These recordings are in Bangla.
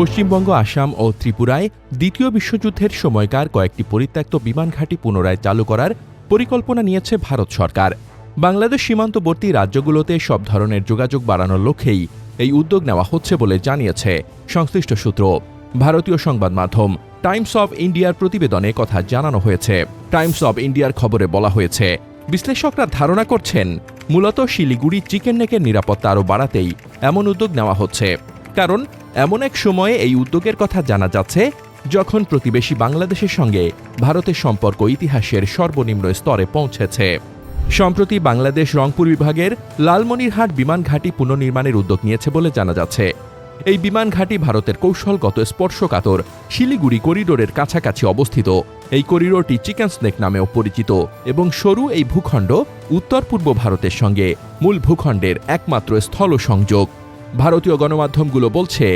পশ্চিমবঙ্গ, আসাম ও ত্রিপুরায় দ্বিতীয় বিশ্বযুদ্ধের সময়কার কয়েকটি পরিত্যক্ত বিমান ঘাঁটি পুনরায় চালু করার পরিকল্পনা নিয়েছে ভারত সরকার। বাংলাদেশ সীমান্তবর্তী রাজ্যগুলোতে সব ধরনের যোগাযোগ বাড়ানোর লক্ষ্যেই এই উদ্যোগ নেওয়া হচ্ছে বলে জানিয়েছে সংশ্লিষ্ট সূত্র। ভারতীয় সংবাদ মাধ্যম টাইমস অব ইন্ডিয়ার প্রতিবেদনে কথা জানানো হয়েছে। টাইমস অব ইন্ডিয়ার খবরে বলা হয়েছে, বিশ্লেষকরা ধারণা করছেন, মূলত শিলিগুড়ি চিকেন নেকের নিরাপত্তা আরও বাড়াতেই এমন উদ্যোগ নেওয়া হচ্ছে। কারণ এমন এক সময়ে এই উদ্যোগের কথা জানা যাচ্ছে, যখন প্রতিবেশী বাংলাদেশের সঙ্গে ভারতের সম্পর্ক ইতিহাসের সর্বনিম্ন স্তরে পৌঁছেছে। সম্প্রতি বাংলাদেশ রংপুর বিভাগের লালমনিরহাট বিমান ঘাঁটি পুনর্নির্মাণের উদ্যোগ নিয়েছে বলে জানা যাচ্ছে। এই বিমান ঘাঁটি ভারতের কৌশলগত স্পর্শকাতর শিলিগুড়ি করিডোরের কাছাকাছি অবস্থিত। এই করিডোরটি চিকেন স্নেক নামেও পরিচিত এবং সরু এই ভূখণ্ড উত্তর পূর্ব ভারতের সঙ্গে মূল ভূখণ্ডের একমাত্র স্থল সংযোগ ভারতীয় গণমাধ্যমগুলো বলছে,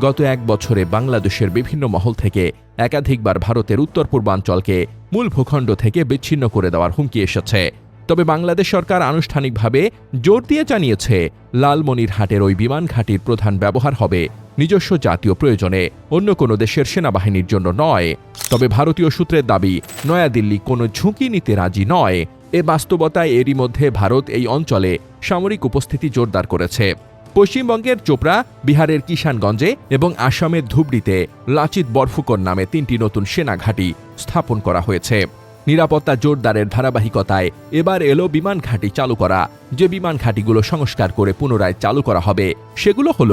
গত এক বছরে বাংলাদেশের বিভিন্ন মহল থেকে একাধিকবার ভারতের উত্তর পূর্বাঞ্চলকে মূল ভূখণ্ড থেকে বিচ্ছিন্ন করে দেওয়ার হুমকি এসেছে। তবে বাংলাদেশ সরকার আনুষ্ঠানিকভাবে জোর দিয়ে জানিয়েছে, লালমনিরহাটের ওই বিমান ঘাঁটির প্রধান ব্যবহার হবে নিজস্ব জাতীয় প্রয়োজনে, অন্য কোনো দেশের সেনাবাহিনীর জন্য নয়। তবে ভারতীয় সূত্রের দাবি, নয়াদিল্লি কোনো ঝুঁকি নিতে রাজি নয়। এ বাস্তবতায় এরই মধ্যে ভারত এই অঞ্চলে সামরিক উপস্থিতি জোরদার করেছে। পশ্চিমবঙ্গের চোপড়া, বিহারের কিষানগঞ্জে এবং আসামের ধুবড়িতে লাচিত বরফুকর নামে তিনটি নতুন সেনা ঘাঁটি স্থাপন করা হয়েছে। নিরাপত্তা জোরদারের ধারাবাহিকতায় এবার এলো বিমান ঘাঁটি চালু করা। যে বিমান ঘাঁটিগুলো সংস্কার করে পুনরায় চালু করা হবে, সেগুলো হল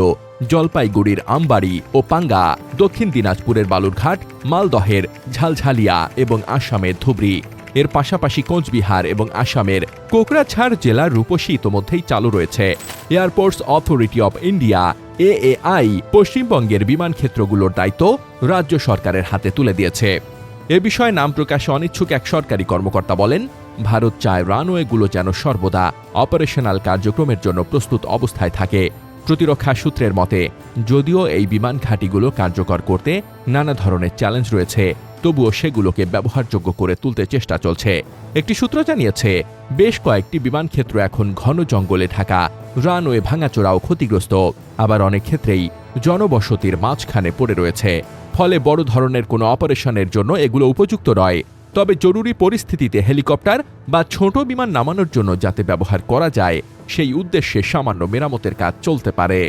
জলপাইগুড়ির আমবাড়ি ও পাঙ্গা, দক্ষিণ দিনাজপুরের বালুরঘাট, মালদহের ঝালঝালিয়া এবং আসামের ধুবড়ি। এর পাশাপাশি কোচবিহার এবং আসামের কোকরাঝাড় জেলার রূপসী ইতোমধ্যেই চালু রয়েছে। Airports authority of India AAI পশ্চিমবঙ্গের বিমান ক্ষেত্রগুলোর দায়িত্ব রাজ্য সরকারের হাতে তুলে দিয়েছে। এ বিষয়ে নাম প্রকাশে অনিচ্ছুক এক সরকারি কর্মকর্তা বলেন, ভারত চায় রানওয়েগুলো যেন সর্বদা অপারেশনাল কার্যক্রমের জন্য প্রস্তুত অবস্থায় থাকে। প্রতিরক্ষা সূত্রের মতে, যদিও এই বিমান ঘাঁটিগুলো কার্যকর করতে নানা ধরনের চ্যালেঞ্জ রয়েছে তবুও সেগুলোকে ব্যবহারযোগ্য করে তুলতে চেষ্টা চলছে। একটি সূত্র জানিয়েছে, বেশ কয়েকটি বিমান ক্ষেত্র এখন ঘন জঙ্গলে ঢাকা, রানওয়ে ভাঙাচোরাও ক্ষতিগ্রস্ত। আবার অনেক ক্ষেত্রেই জনবসতির মাঝখানে পড়ে রয়েছে। ফলে বড় ধরনের কোনো অপারেশনের জন্য এগুলো উপযুক্ত নয়। তবে জরুরি পরিস্থিতিতে হেলিকপ্টার বা ছোট বিমান নামানোর জন্য যাতে ব্যবহার করা যায়, সেই উদ্দেশ্যে সামান্য মেরামতের কাজ চলতে পারে।